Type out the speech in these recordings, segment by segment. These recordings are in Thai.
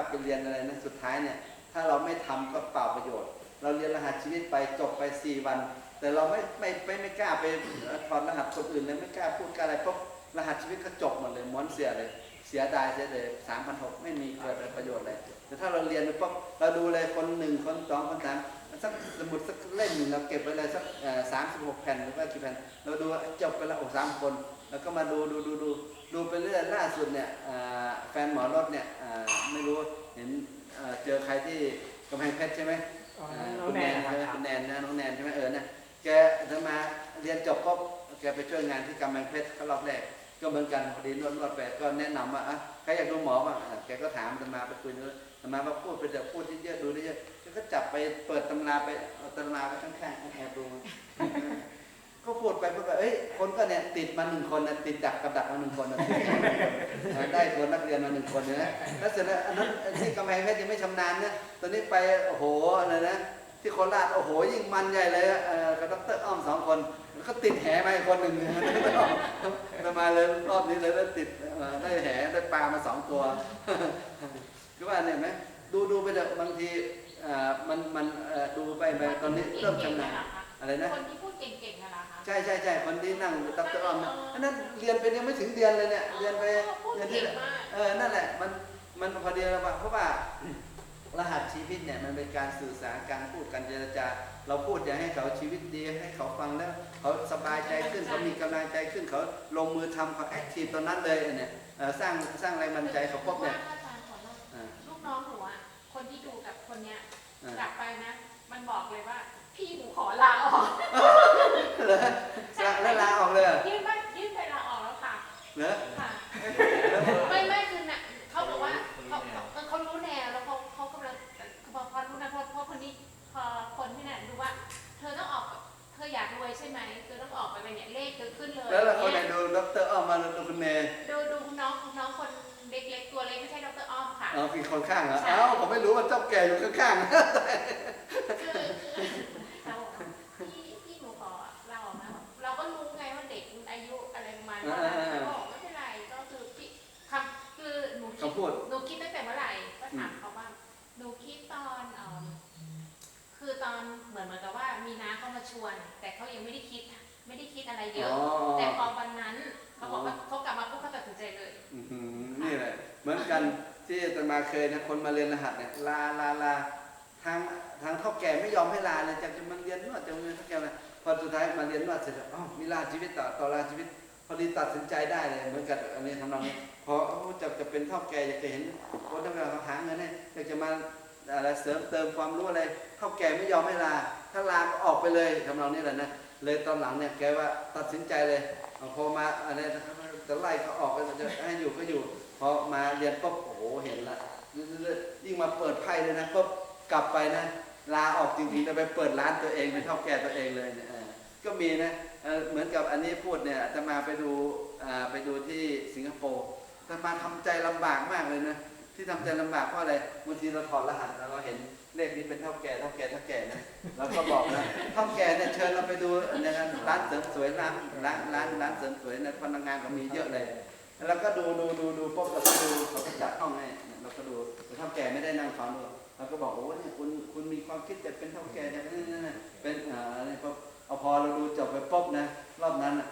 าไปเรียนอะไรนะสุดท้ายเนี่ยถ้าเราไม่ทำก็เปล่าประโยชน์ เราเรียนรหัสชีวิตไปจบไป 4 วัน แต่เราไม่ไม่ไม่ไม่กล้าไปถอดรหัสคนอื่นเลยไม่กล้าพูดกล้าอะไรเพราะรหัสชีวิตก็จบหมดเลยม้วนเสียเลยเสียดายเสียเลยสามพันหกไม่มีเกิดประโยชน์เลยแต่ถ้าเราเรียนไปปุ๊บเราดูเลยคนหนึ่งคนสองคนสามสักสมุดสักเล่มหนึ่งเราเก็บไว้เลยสักสามสิบหกแผ่นหรือว่ากี่แผ่นเราดูจบไปแล้วโอ้สามคน แล้วก็มาดูดูดูดู ดูไปเรื่อยล่าสุดเนี่ยอ่าแฟนหมอรถเนี่ยอ่าไม่รู้เห็นอ่าเจอใครที่กำแพงเพชรใช่ไหมอ๋ออ่าน้องคุณแนแนนนนะใช่ไหมครับคุณแนนนะน้องแนนใช่ไหมเออเนี่ยแกจะมาเรียนจบก็แกไปช่วยงานที่กำแพงเพชรเขารอบแรกก็เหมือนกันพอดีนวดนวดไปก็แนะนำว่าอะใครอยากดูหมอบ้างอะแกก็ถามจะมาไปคุยด้วยจะมาว่าพูดไปเดี๋ยวพูดเยอะๆดูเยอะๆแกก็จับไปเปิดตำราไปเอาตำราไปข้างๆแอบดูก็พูดไปพูดไปเอ้ยคนก็เนี่ยติดมาหนึ่งคนนะติดดักกับดักมาหนึ่งคนนะติดมาหนึ่งคนอะได้คน นักเรียนมาหนึ่งคนเนี่ยนะแล้วเสร็จแล้วอันนั้นที่กำแพงเพชรยังไม่ชำนาญนะตอนนี้ไปโอ้โหอะไรนะที่โคราชโอ้โหยิ่งมันใหญ่เลยอะเออกับดรอ้อมสองคนแล้วก็ติดแหมาอีกคนหนึ่งจะมาเลยรอบนี้เลยได้ติดเอ่อได้แหได้ปลามาสองตัวคือว่าเนี่ยไหมดูดูไปเถอะบางทีเอ่อมันมันเอ่อดูไปไปตอนนี้เริ่มชำนาญอะไรนะคนที่พูดเก่งๆน่ะเหรอคะใช่ใช่ใช่คนที่นั่งดรอ้อมนะอั นนั้นเรียนไปยังไม่ถึงเดือนเลยเนี่ยเรียนไปพูดเรียนเก่ที่งมากเออนั่นแหละมันมันพอดีแล้วว่าเพราะว่ารหัสชีวิตเนี่ยมันเป็นการสื่อสารการพูดการเจรจา เราพูดอยากให้เขาชีวิตดีให้เขาฟังแล้วเขาสบายใจขึ้นเขามีกำลังใจขึ้นเขาลงมือทำเขาแอคทีฟตอนนั้นเลยเนี่ยเอ่อสร้างสร้างแรงบันดาลใจเขาพบเนี่ยว่าอาจารย์ขอเล่าอ่าลูกน้องหนูอะคนที่ดูกับคนเนี้ยอ่ากลับไปนะ มันบอกเลยว่า พี่หนูขอลาออกเหรอลาแล้วลา คนข้างเหรอเอ้าผมไม่รู้ว่าเจ้าแก่อยู่ข้างๆ เคยนะคนมาเรียนรหัสเนี่ยลาลาลาทางทางเท่าแก่ไม่ยอมให้ลาเลยจากจะมาเรียนนวดจะมาเรียนเท่าแก่เลยพอสุดท้ายมาเรียนนวดเสร็จแล้วอ๋อมีลาชีวิตต่อต่อลาชีวิต พอดีตัดสินใจได้เลยเหมือนกับอันนี้ทำนองนี้พอจะจะเป็นเท่าแก่อยากจะเห็นคนที่เขาหาเงินให้อยากจะมาอะไรเสริมเติมความรู้อะไรเท่าแก่ไม่ยอมให้ลา ถ้าลาก็ออกไปเลยทำนองนี้แหละนะเลยตอนหลังเนี่ยแกว่าตัดสินใจเลยพอมาอะไรนะครับจะไล่ก็ออกก็จะให้อยู่ก็อยู่ พอมาเรียนปุ๊บโอ้โหเห็นละยิ่งมาเปิดไพ่เลยนะปุ๊บกลับไปนะลาออกจริงๆไปเปิดร้านตัวเองเป็นเท่าแก่ตัวเองเลยเนี่ยก็มีนะเหมือนกับอันนี้พูดเนี่ยจะมาไปดูไปดูที่สิงคโปร์จะมาทำใจลำบากมากเลยนะที่ทำใจลำบากเพราะอะไรบางทีเราถอดรหัสแล้วเราเห็นเลขนี้เป็นเท่าแก่เท่าแก่เท่าแก่นะเราก็บอกนะเท่าแก่เนี่ยเชิญเราไปดูเนี่ยนะร้านเสริมสวยร้านร้านร้านร้านเสริมสวยนะพนักงานก็มีเยอะเลย แล้วก็ดูดูดูดูปุ๊บเราก็ดูเขาก็จัดห้องให้เราก็ดูแต่เท่าแก่ไม่ได้นั่งฟังดูเราก็บอกโอ้เนี่ยคุณคุณมีความคิดจะเป็นเท่าแก่จะเป็นนั่นน่ะเป็นอ่าอะไรปุ๊บเอาพอเราดูจบไปปุ๊บนะรอบนั้นน่ะ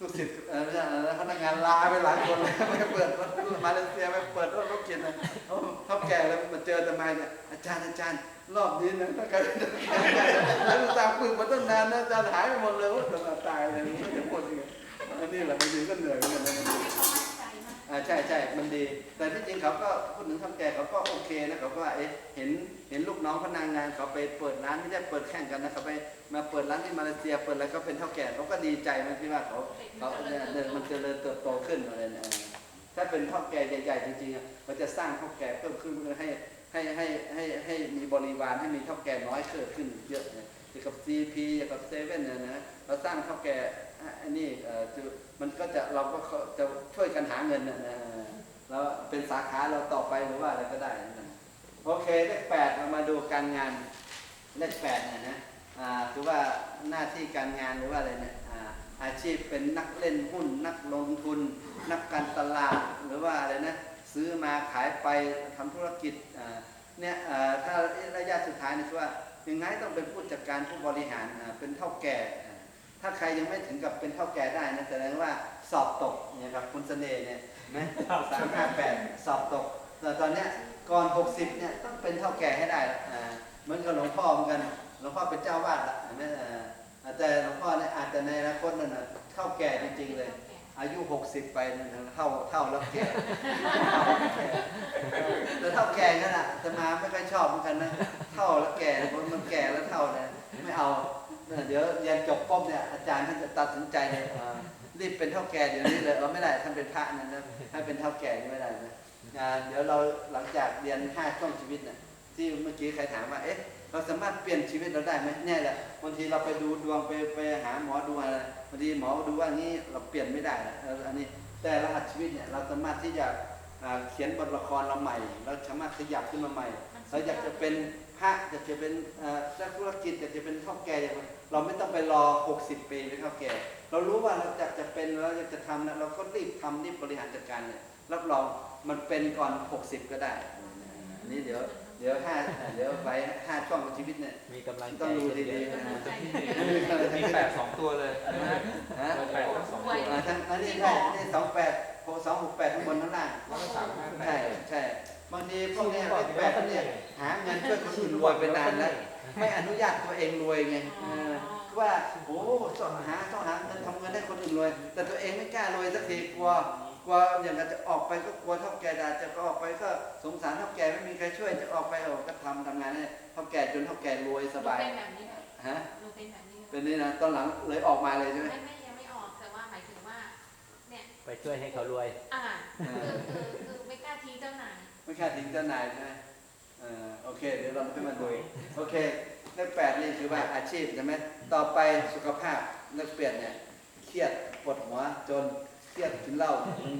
ลูกศิษย์ไม่ใช่พนักงานลาไปหลายคนเลยไม่เปิดรถมาเลเซียไม่เปิดรถรถเข็นนะเอาเท่าแก่แล้วมาเจอทำไมเนี่ยอาจารย์อาจารย์รอบนี้นะถ้าเกิดแล้วตามฝึกมาตั้งนานนะอาจารย์หายไปหมดเลยว่าตายเลยไม่จะพูดยังไง อันนี้แหละบางทีก็เหนื่อยเหมือนกันนะให้เขามั่นใจมากอ่าใช่ใช่มันดี แต่ที่จริงเขาก็พูดถึงทำแก่เขาก็โอเคนะเขาก็เอ๊ะเห็นเห็นลูกน้องพนักงานเขาไปเปิดร้านไม่ได้เปิดแข่งกันนะเขาไปมาเปิดร้านที่มาเลเซียเปิดแล้วก็เป็นเท่าแก่เขาก็ดีใจมันที่ว่าเขาเขาเนี่ยมันเจริญเติบโตขึ้นอะไรเนี่ยถ้าเป็นเท่าแก่ใหญ่ๆจริงๆอะมันจะสร้างเท่าแก่เพิ่มขึ้นเพื่อให้ให้ให้ให้ให้มีบริวารให้มีเท่าแก่น้อยเกิดขึ้นเยอะเนี่ยอย่างกับ CP อย่างกับเซเว่นเนี่ยนะเราสร้างเท่าแก่ อันนี้เออมันก็จะเราก็จะช่วยกันหาเงินนะนะแล้วเป็นสาขาเราต่อไปหรือว่าอะไรก็ได้นะโอเคเลขแปดเรามาดูการงานเลขแปดนะนะอ่าคือว่าหน้าที่การงานหรือว่าอะไรเนี่ยอาชีพเป็นนักเล่นหุ้น นักลงทุน นักการตลาดหรือว่าอะไรนะซื้อมาขายไปทำธุรกิจเนี่ยอ่าถ้าระยะสุดท้ายนี่คือว่ายังไงต้องเป็นผู้จัดการผู้บริหารเป็นเท่าแก่ ถ้าใครยังไม่ถึงกับเป็นเท่าแก่ได้นะแสดงว่าสอบตกเนี่ยครับคุณเสน่ห์เนี่ยไหมสามห้าแปดสอบตกแต่ตอนเนี้ยก่อน60เนี่ยต้องเป็นเท่าแก่ให้ได้ละอ่าเหมือนกับหลวงพ่อเหมือนกันหลวงพ่อเป็นเจ้าวาดละเห็นไหมอ่าแต่หลวงพ่อเนี่ยอาจจะในอนาคตนั่นนะเท่าแก่จริงๆเลย อายุ60ไปนั่นนะเท่าเท่าแล้วแก่แต่เท่าแก่นั่นแหละจะมาไม่ค่อยชอบเหมือนกันนะเท่าแล้วแก่มันมันแก่แล้วเท่าเนี่ยไม่เอา เดี๋ยวเรียนจบปุ๊บเนี่ยอาจารย์ท่านจะตัดสินใจเลยอ่ารีบเป็นเท่าแก่เดี๋ยวนี้เลยเราไม่ได้ท่านเป็นพระนั่นนะให้เป็นเท่าแก่นี่ไม่ได้นะอ่าเดี๋ยวเราหลังจากเรียนห้าช่วงชีวิตเนี่ยที่เมื่อกี้ใครถามว่าเอ๊ะเราสามารถเปลี่ยนชีวิตเราได้ไหมแน่แหละบางทีเราไปดูดวงไปไปหาหมอดูอะไรบางทีหมอดูว่านี้เราเปลี่ยนไม่ได้นะเอออันนี้แต่รหัสชีวิตเนี่ยเราสามารถที่จะอ่าเขียนบทละครเราใหม่ เราสามารถขยับขึ้นมาใหม่เราอยากจะเป็นพ ระอยากจะเป็นเอ่อนักธุรกิจอยากจะเป็นข้าวแก่อย่างไรเราไม่ต้องไปรอ 60 ปีเป็นข้าวแก่ เรารู้ว่าเราอยากจะเป็นเราอยากจะทำนะเราก็รีบทำรีบบริหารจัดการเนี่ยรับรองมันเป็นก่อน 60 ก็ได้อันนี้เดี๋ยวเดี๋ยวห้าเดี๋ยวไปห้าช่องของชีวิตเนี่ยมีกำลังใจต้องดูดีเยๆอะนะมีแปดสองตัวเลยฮะแปดทั้งสองตัวอ่าทั้งอันนี้ใช่นี่สองแปดสองหกแปดข้างบนข้างล่างแล้วก็สามห้าแปใช่ดใช่ บางทีพวกเนี้ยเลขแปดเนี่ยหาเงินช่วยคนอื่นรวยไปนานแล้วไม่อนุญาตตัวเองรวยไงเออว่าโอ้สอนหาต้องหาเงินทำเงินให้คนอื่นรวย แต่ตัวเองไม่กล้ารวยสักทีกลัวกลัวอย่างกับจะออกไปก็กลัวเท่าแก่ด่าจะออกไปก็สงสารเท่าแก่ไม่มีใครช่วยจะออกไปออกก็ทำทำงานให้เท่าแก่จนเท่าแก่รวยสบายเป็นแบบนี้นะฮะหนูเป็นแบบนี้นะเป็นนี่นะตอนหลังเลยออกมาเลยใช่ไหมไม่ไม่ยังไม่ออกแต่ว่าหมายถึงว่าเนี่ยไปช่วยให้เขารวยอ่าคือคือคือไม่กล้าทิ้งเจ้านาย ไม่ค่ทิ้งเจ้านายใช่ไหมโอเค เดี๋ยวเราขึ้นมาดูโอเคเลขแปดนี่คือว่าอาชีพใช่ไหมต่อไปสุขภาพเลขเปลี่ยนเนี่ยเครียดปวดหัวจนเครียดกินเหล้า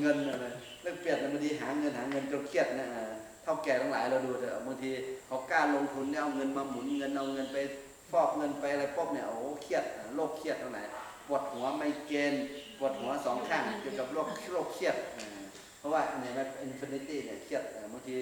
เงินอะไรเรื่องเปลี่ยนบางทีหาเงินหาเงินจนเครียดนะอ่าเท่าแก่ทั้งหลายเราดูเถอะบางทีเขากล้าลงทุนเนี่ยเอาเงินมาหมุนเงินเอาเงินไปฟอกเงินไปอะไรปุ๊บเนี่ยโอ้โหเครียดโรคเครียดทั้งหลายปวดหัวไม่เกรนปวดหัวสองข้างเกี่ยวกับโรคโรคเครียดอ่า เพราะว่าเนี่ยมันอินฟินิตี้เนี่ยเครียดอ่บางที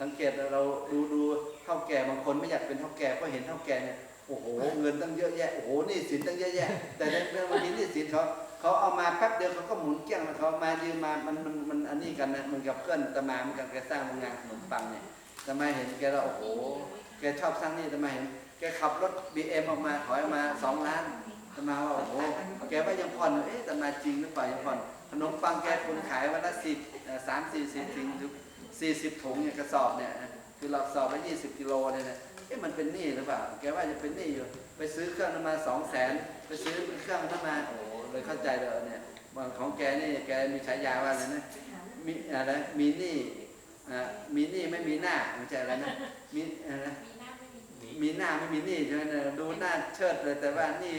สังเกตเราดูดูเท่าแก่บางคนไม่อยากเป็นเท่าแก่เพราะเห็นเท่าแก่เนี่ยโอ้โหเงินตั้งเยอะแยะโอ้โหนี่สินตั้งเยอะแยะ แต่ในเรื่องบางทีหนี่สินเขาเขาเอามาแป๊บเดียวเขาก็หมุนเกลี้ยงแล้วเขามายืมมามันมันมันอันนี้กันนะมันกับเพื่อนตมามือนกันแกสร้างโรงงานขนมปังเนี่ยตมาเห็นแกแล้วโอ้โหแกชอบสร้างนี่ตมาเห็นแกขับรถบีเอ็มออกมาถอยออกมาสองล้านตมาว่าโอ้โหแกว่ายังผ่อนเอ๊ะตมาจริงหรือเปล่ายังผ่อน ขนมปังแกคุณขายวันละสิบสามสี่สิบถุงสี่สิบถุงเนี่ยกระสอบเนี่ยคือเราสอบละยี่สิบกิโลเนี่ยนะเอ๊ะมันเป็นหนี้หรือเปล่า แกว่าจะเป็นหนี้อยู่ ไปซื้อเครื่องนั้นมาสองแสนไปซื้อเครื่องนั้นมาโอ้เลยเข้าใจเลยเนี่ยบางของแกนี่แกมีฉายาว่าอะไรนะมีอะไรมีหนี้อ่ามีหนี้ไม่มีหน้าไม่ใช่อะไรนะมีอะไรมีหน้าไม่มีหนี้ใช่ไหมดูหน้าเชิดเลยแต่ว่านี่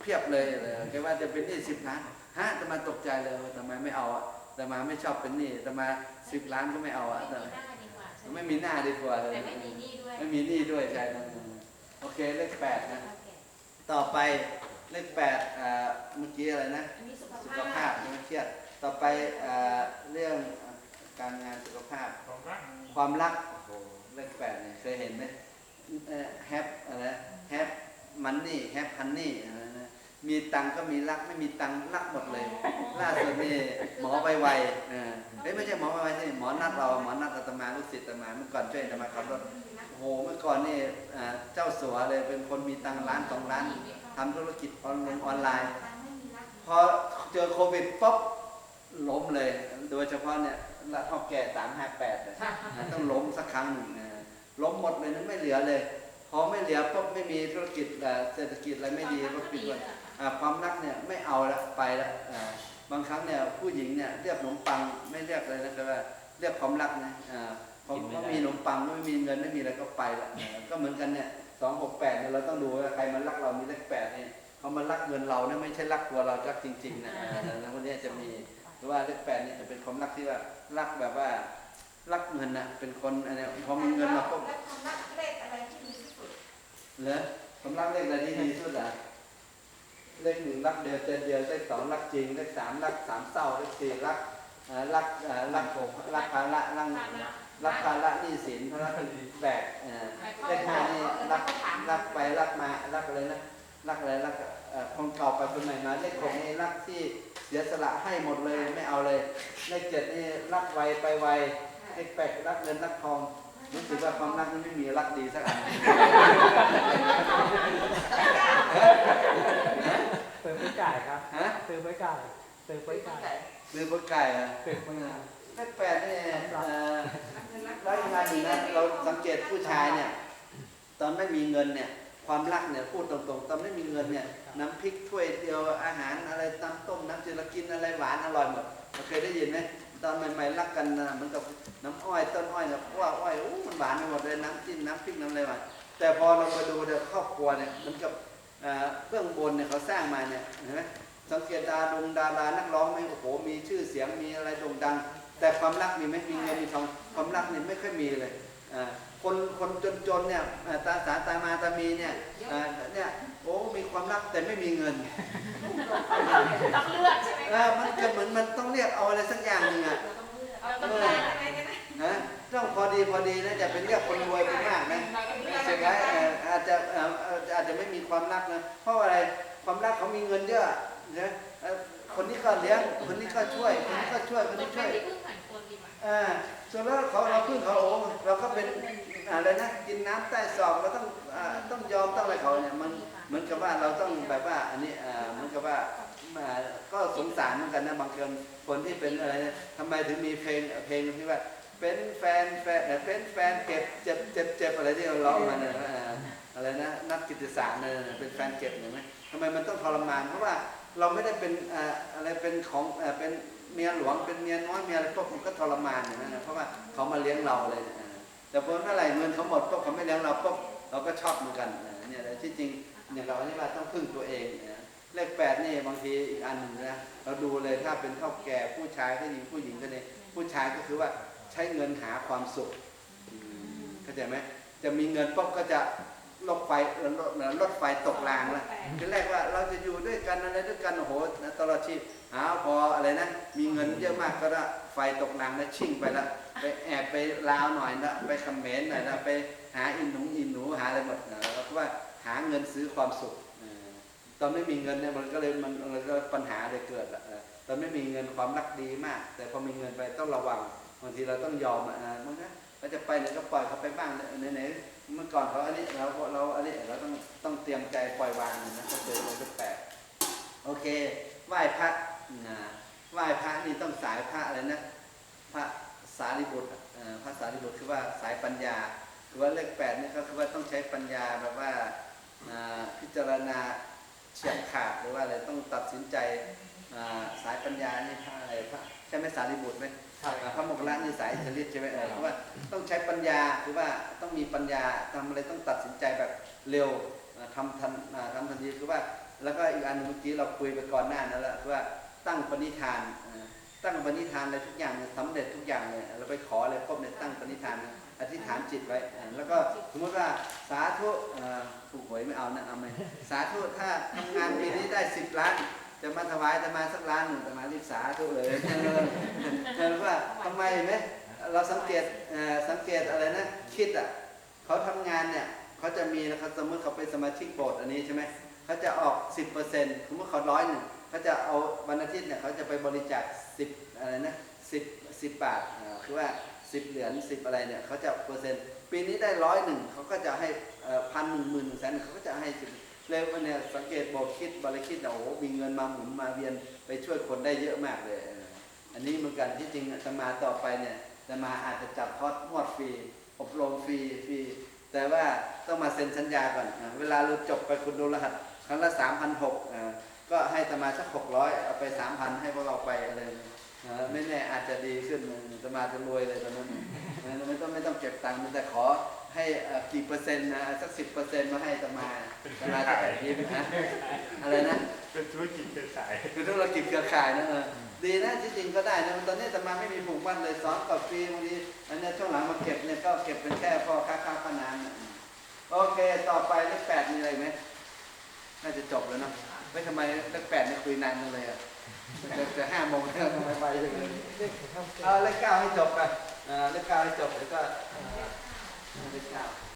เพียบเลยแกว่าจะเป็นหนี้สิบล้าน ฮะแต่มาตกใจเลยแต่มาไม่เอาอะแต่มาไม่ชอบเป็นหนี้แต่มาสิบล้านก็ไม่เอาอะแต่ไม่มีหน้าดีกว่าใช่ไหมไม่มีหน้าดีกว่าเลยแต่ไม่มีหนี้ด้วยไม่มีหนี้ด้วยใช่ไหมโอเคเลขแปดนะโอเคต่อไปเลขแปดอ่าเมื่อกี้อะไรนะอันนี้สุขสุภาขพภาพไม่เครียดต่อไปอ่าเรื่องอ่าการงานสุขภาพของรักความรักโอ้โหเลขแปดเนี่ยเคยเห็นไหมแฮปอะไรแฮปมันนี่แฮปฮันนี่อะไรนะ มีตังค์ก็มีรักไม่มีตังค์รักหมดเลย ล่าสุดนี่หมอไวๆเออเฮ้ยไม่ใช่หมอไวๆสิหมอนัดเราหมอนัดอาตมาลูกศิษย์อาตมาเมื่อก่อนช่วยอาตมาขับรถโอ้โหเมื่อก่อนนี่อ่าเจ้าสัวเลยเป็นคนมีตังค์ล้านสองล้านทำธุรกิจออนออนไลน์พอเจอโควิดปุ๊บล้มเลย โดยเฉพาะเนี่ยละเท่าแก่สามห้าแปดต้องล้มสักครั้งหนึ่งนะล้มหมดเลยนั้นไม่เหลือเลย พอไม่เหลือปุ๊บไม่มีธุรกิจเอ่อเศรษฐกิจอะไรไม่ดีก็ปิดวันอ่า ความรักเนี่ยไม่เอาละไปละอ่าบางครั้งเนี่ยผู้หญิงเนี่ยเรียกขนมปังไม่เรียกเลยนะแต่ว่าเรียกความรักนะอ่าพอกินไม่เขาได้มีขนมปังไม่มีเงินไม่มีอะไรก็ไปละอ่าก็เหมือนกันเนี่ยสองหกแปดเนี่ยเราต้องดูว่าใครมันรักเรามีเลขแปดเนี่ยเขามารักเงินเราเนี่ยไม่ใช่รักตัวเรารักจริงๆนะแล้วคนเนี้ยจะมีหรือว่าเลขแปดเนี่ยจะเป็นความรักที่ว่ารักแบบว่ารักเงินน่ะเป็นคนอันเนี้ยพอมีเงินมาปุ๊บแล้วความรักเลขอะไรที่ดีที่สุดเหรอความรักเลขอะไรที่ดีที่สุดอะ เลขหนึ่งรักเดียวใจเดียวเลขสองรักจริงเลขสามรักสามเศร้าเลขสี่รักอ่ารักอ่ารักผมรักภาระรักรักภาระหนี้สินภาระแบกอ่าเลขห้านี่รักรักไปรักมารักอะไรนะรักอะไรรักอ่อคนเก่าไปคนใหม่มาเลขหกนี่รักที่เสียสละให้หมดเลยไม่เอาเลยเลขเจ็ดนี่รักไวไปไวเลขแปดรักเงินรักทองรู้สึกว่าความรักนี่ไม่มีรักดีสักอัน เติมไปจ่ายครับ ฮะเติมไปจ่ายเติมไปจ่ายซื้อพวกไก่อะเติมไปจ่ายเลขแปดนี่เอ่อแล้วอีกมาหนึ่งนะเราสังเกตผู้ชายเนี่ย ตอนไม่มีเงินเนี่ย ความรักเนี่ยพูดตรงๆ ตอนไม่มีเงินเนี่ย น้ำพริกถ้วยเดียวอาหารอะไรตำต้มน้ำจืดเรากินอะไรหวานอร่อยหมดเราเคยได้ยินไหมตอนใหม่ๆรักกันนะเหมือนกับน้ำอ้อยต้นอ้อยกับว่าอ้อยอู้มันหวานไปหมดเลยน้ำจิ้มน้ำพริกน้ำอะไรหวานแต่พอเราไปดูเดี๋ยวครอบครัวเนี่ยเหมันกับเอ่อเบื้องบนเนี่ยเขาสร้างมาเนี่ยเห็นไหม สังเกตดาดงดารานักร้องไหมโอ้โหมีชื่อเสียงมีอะไรโด่งดัง แต่ความรักมีไหมมีเงินมีทองความรักเนี่ยไม่ค่อยมีเลยอ่าคนคนจนๆเนี่ยอ่าตาสาตามาตามีเนี่ยอ่าเนี่ยโอ้มีความรักแต่ไม่มีเงินต้องเลือกใช่ไหมเออมันจะเหมือนมันต้องเรียกเอาอะไรสักอย่างหนึ่งอะเราต้องเอเลืออกนะต้องพอดีพอดีนะจะเป็นเรียกคนรวยไปมากนะเสร็จแล้วเอ่ออาจจะเอ่อเอ่ออาจจะไม่มีความรักนะเพราะอะไรความรักเขามีเงินเยอะนะ เอ่อคนนี้ก็เลี้ยง คนนี้ก็ช่วย คนนี้ก็ช่วย คนเหมือนี้นช่วยที่พึ่งผ่านคนดีกว่าอ่าส่วนแล้วเขาเราพึ่งเขาโอ้เราก็เป็นอะไรนะกินน้ำใต้ศอกเราต้องอ่าต้องยอมต้องอะไรเขาเนี่ยมันเหมือนกับว่าเราต้องแบบว่าอันนี้อ่าเหมือนกับว่าอ่าก็สงสารเหมือนกันนะบางคนคนที่เป็นอะไรนะทำไมถึงมีเพลงเพลงที่ว่าเป็นแฟนแฟนเอ่อเป็นแฟนเก็บเจ็บเจ็บเจ็บอะไรที่เราร้องมาเนี่ยอ่าอะไรนะนักกิตติสารเนี่ยเป็นแฟนเก็บเห็นไหมทำไมมันต้องทรมานเพราะว่า เราไม่ได้เป็นอะไรเป็นของเป็นเมียหลวงเป็นเมียน้อยเมียอะไรพวกมันก็ทรมานอย่างนั้นนะเพราะว่าเขามาเลี้ยงเราเลยแต่พอเมื่อไหร่เงินเขาหมดพวกเขาไม่เลี้ยงเราพวกเราก็ชอบเหมือนกันเนี่ยแต่ที่จริงอย่างเราที่ว่าต้องพึ่งตัวเองนะเลขแปดนี่บางทีอีกอันหนึ่งนะเราดูเลยถ้าเป็นเท่าแก่ผู้ชายก็ดีผู้หญิงก็ดีผู้ชายก็คือว่าใช้เงินหาความสุขเข้าใจไหมจะมีเงินปุ๊บก็จะ รถไฟเออรถรถไฟตกรางละทีแรกว่าเราจะอยู่ด้วยกันอะไรด้วยกันโอ้โหตลอดชีพหาพออะไรนะ มีเงินเยอะมากก็ได้ไฟตกรางแล้วชิ่งไปละไปแอบไปลาวหน่อยนะไปคำเมนต์หน่อยนะไปหาอินหนูอินหนูหาอะไรหมดนะเพราะว่าหาเงินซื้อความสุขตอนไม่มีเงินเนี่ยมันก็เลยมันมันก็ปัญหาเลยเกิดละตอนไม่มีเงินความรักดีมาก แต่พอมีเงินไปต้องระวังบางทีเราต้องยอมอะอ่ามันก็ เราจะไปไหนก็ปล่อยเขาไปบ้างไหนๆเมื่อก่อนเขาอันนี้เราเราอันนี้เราต้องต้องเตรียมใจปล่อยวางนะก็เจอเลยก็แปลกโอเคไหว้พระนะไหว้พระนี่ต้องสายพระอะไรนะพระสารีบุตรพระสารีบุตรคือว่าสายปัญญาคือว่าเลขแปดนี่ก็คือว่าต้องใช้ปัญญาแบบว่าพิจารณาเฉียบขาดหรือว่าอะไรต้องตัดสินใจ สายปัญญานี่พระอะไรพระใช่ไหมสารีบุตรไหมครับอ่าพระโมคคัลลานี่สายชลิตใช่ไหมเออเพราะว่าต้องใช้ปัญญาคือว่าต้องมีปัญญาทำอะไรต้องตัดสินใจแบบเร็วอ่าทำทันอ่าทำทันทีคือว่า แล้วก็อีกอันหนึ่งเมื่อกี้เราคุยไปก่อนหน้านั้นแล้วคือว่าตั้งปณิธานอ่าตั้งปณิธานอะไรทุกอย่างเนี่ยสำเร็จทุกอย่างเลยเราไปขออะไรพบเนี่ยตั้งปณิธานอธิษฐานจิตไว้อ่าแล้วก็สมมติว่าสาธุอ่าถูกหวยไม่เอานะเอาไหมสาธุถ้าทำงานปีนี้ได้สิบล้านจะมา ถวายแต่มาสักล้านหนึ่งแต่มารีกษาทุเลยเห็นว่าทำไมไหมเราสังเกตสังเกตอะไรนะคิดอะเขาทำงานเนี่ยเขาจะมีนะครับสมมติเขาเป็นสมาชิกโบสถ์อันนี้ใช่ไหมเขาจะออก 10%สมมติเขาร้อยหนึ่งเขาจะเอาวันอาทิตย์เนี่ยเขาจะไปบริจาค10อะไรนะสิบสิบบาทคือว่า 10 เหรียญ10 อะไรเนี่ยเขาจะเปอร์เซ็นต์ปีนี้ได้ร้อยหนึ่งเขาก็จะให้พันหนึ่งหมื่นแสนเขาก็จะให้ เลยวมันเนี่ยสังเกตบอกคิดบริคิดโอ้มีเงินมาหมุนมาเวียนไปช่วยคนได้เยอะมากเลย อันนี้เหมือนกันที่จริงจะมาต่อไปเนี่ยจะมาอาจจะจับคอร์สนวดฟรี อบรมฟรีฟรี แต่ว่าต้องมาเซ็นสัญญาก่อน เวลาเราจบไปคุณดูรหัสครั้งละสามพันหกก็ให้ตมาสักหกร้อยเอาไปสามพันให้พวกเราไปอะไรไม่แน่อาจจะดีขึ้นตมาจะรวยเลยตอนนั้นไม่ต้องไม่ต้องเก็บตังค์แต่ขอ ให้เอ่อกี่เปอร์เซ็นต์นะสักสิบเปอร์เซ็นต์มาให้อาตมาอาตมาจะแอบยิ้มนะอะไรนะเป็นธุรกิจเครือข่ายคือธุรกิจเครือข่ายนะเออดีนะที่จริงก็ได้นะตอนนี้แต่มาไม่มีผูกพันเลยสอนกับฟรีบางทีอันเนี้ยช่วงหลังมาเก็บเนี่ยก็เก็บเป็นแค่พ่อค้าข้าวข้าวน้ำนะโอเค ต่อไปเลขแปดมีอะไรไหมน่าจะจบแล้วเนาะไม่ทำไมเลขแปดเนี่ยคุยนานจังเลยอะจะจะห้าโมงแล้วทำไมไปจังเลยเด็กเข้าเอาเลขเก้าให้จบไปอ่าเลขเก้าให้จบแล้วก็ เลขเก้า